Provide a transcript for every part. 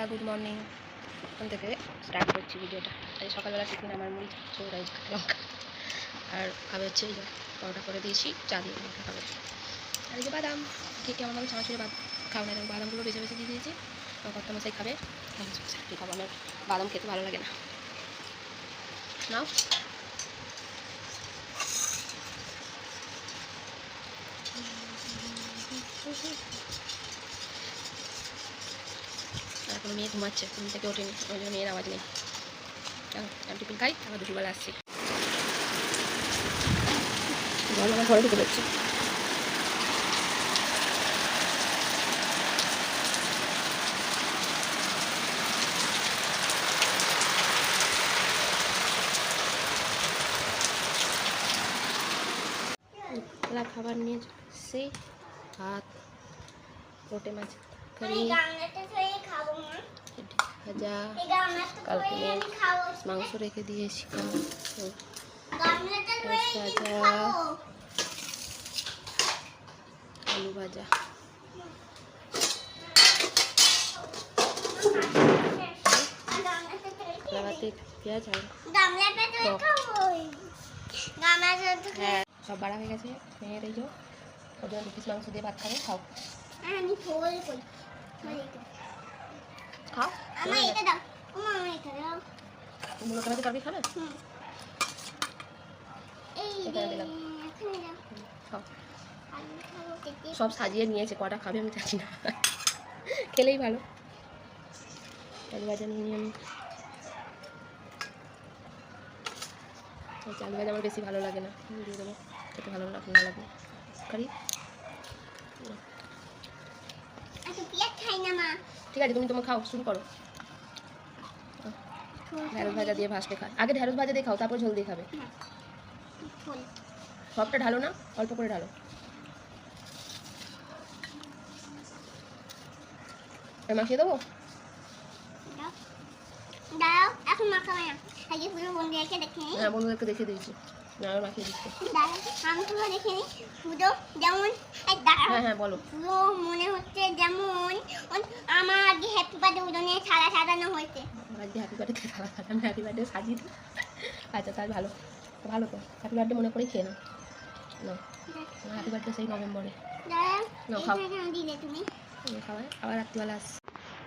বন্ধুরা good morning এখন থেকে স্টার্ট করছি ভিডিওটা। আজ সকালবেলা টিফিন আমার মুড়ি রাইস কাঁচা লঙ্কা। আর খাবে হচ্ছে এই পরোটা করে দিয়েছি, চা দিয়ে লঙ্কা খাবে। আর এই যে বাদাম, কে কেমন ভাবে চানাচুরে বাদ খাও না বাদামগুলো বেছে বেছে দিয়ে দিয়েছি। আমার কর্তা মশাই খাবে চাকরি খাব, আমার বাদাম খেতে ভালো লাগে না। নাও। আর কোনো মেয়ে ঘুমাচ্ছে। ঘুম থেকে ওঠেনি, ওই জন্য মেয়ের আওয়াজ নেই। চলো টিফিন খাই, আবার দুপুরবেলা আসছি। জল আমার ঘরে ঢুকে যাচ্ছে খাবার নিয়ে সেই ভাত, রোটে, মাছ। ভাজা। কালকে মাংস রেখে দিয়েছি আলু ভাজা। লাগাতে পেঁয়াজ আর হ্যাঁ সব বাড়া হয়ে গেছে। মেয়ের এই যে ওজন পিস মাংস দিয়ে ভাত খাবে খাও। আমি ফোল করি। খাও। আমার এটা দাও। আমার এটা দাও। মুলো কেনাতে পারবি খাবে? হুম। এই দিলাম। খাও। সব সাজিয়ে নিয়েছে কটা খাবে আমি জানি না। খেলেই ভালো। আলু ভাজা নিয়ে নিই আমি যে ভাজা আমার বেশি ভালো লাগে না। দিয়ে দেবো। খেতে ভালো না ভালো লাগবে। কারি আচ্ছা, পেঁয়াজ খাই না মা। ঠিক আছে তুমি তোমার খাও শুরু করো। ঢ্যাঁড়স ভাজা দিয়ে ভাসতে খায়। আগে ঢ্যাঁড়স ভাজা দিয়ে খাও তারপর ঝোল দিয়ে খাবে। সবটা ঢালো না? অল্প করে ঢালো। মাখিয়ে দেবো? দাও। এখন মাখাবে না। আগে পুরো দেখে। হ্যাঁ বন্ধুদেরকে দেখে দিয়েছি। না আর মাখিয়ে দিচ্ছি। আমি পুরো দেখে নিই। পুরো যেমন হ্যাঁ হ্যাঁ বলো। পুরো মনে হচ্ছে যেমন আমার আগে হ্যাপি বার্থডে উদনে সাদা সাজানো হয়েছে। আজকে হ্যাপি বার্থডে সারা সারা আমি হ্যাপি বার্থডে সাজিয়ে দিই আচ্ছা তাহলে ভালো। ভালো তো। হ্যাপি বার্থডে মনে করেই খেয়ে নাও। নাও। হ্যাপি বার্থডে সেই নভেম্বরে। নাও, খাও। দিলে তুমি। খাবার আবার রাত্রিবেলা আস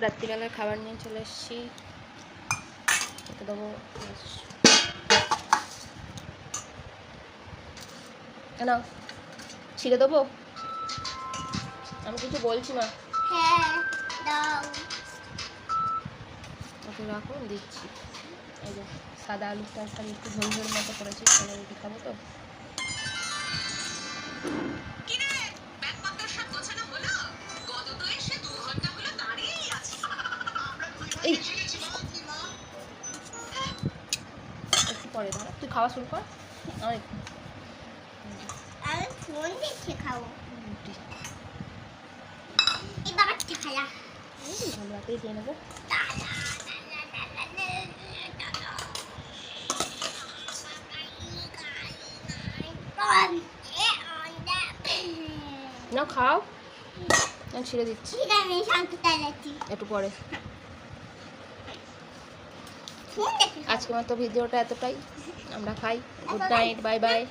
রাত্রিবেলার খাবার নিয়ে চলে এসেছি। দেবো কেন ছিঁড়ে দেবো? আমি কিছু বলছি না। হ্যাঁ দাও। ওকে রাখো দিচ্ছি। এই যে সাদা আলুর তরকারি একটু ঝোল ঝোল মতো করেছি তাহলে রুটি খাব তো। এই। একটু পরে দাঁড়া তুই খাওয়া শুরু কর। আর একটু আমি ফোন দেখে খাব রুটি এই বাবাটা খালা এই ঝোল রাতেই দিয়ে নেব না খাও। ছিঁড়ে দিচ্ছি। একটু পরে। আজকে মতো ভিডিওটা এতটাই। আমরা খাই। Good night bye bye.